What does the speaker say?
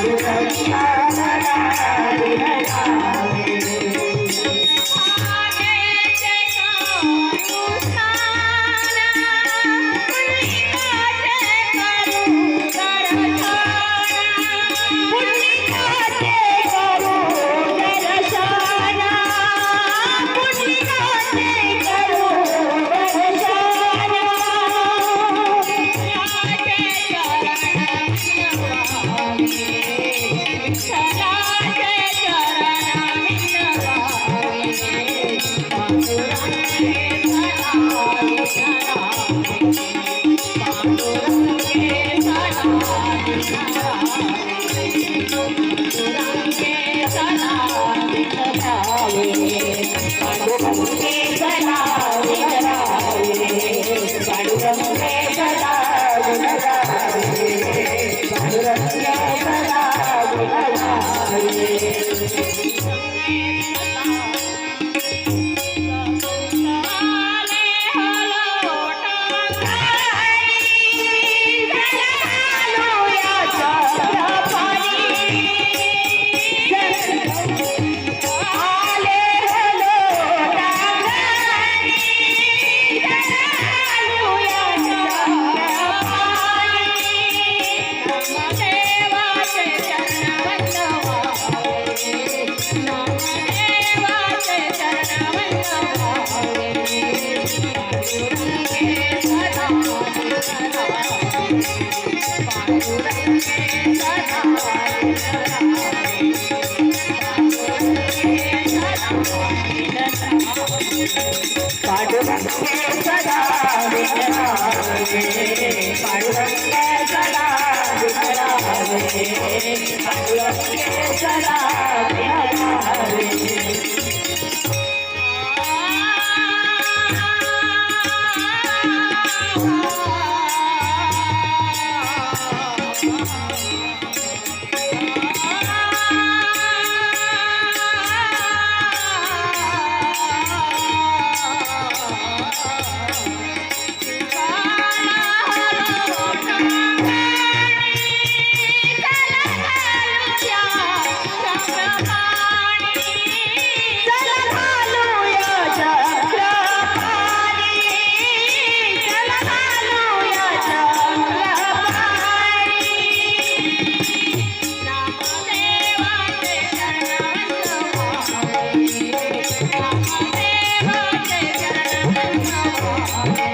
Thank you. पांडुरंगे Thank you.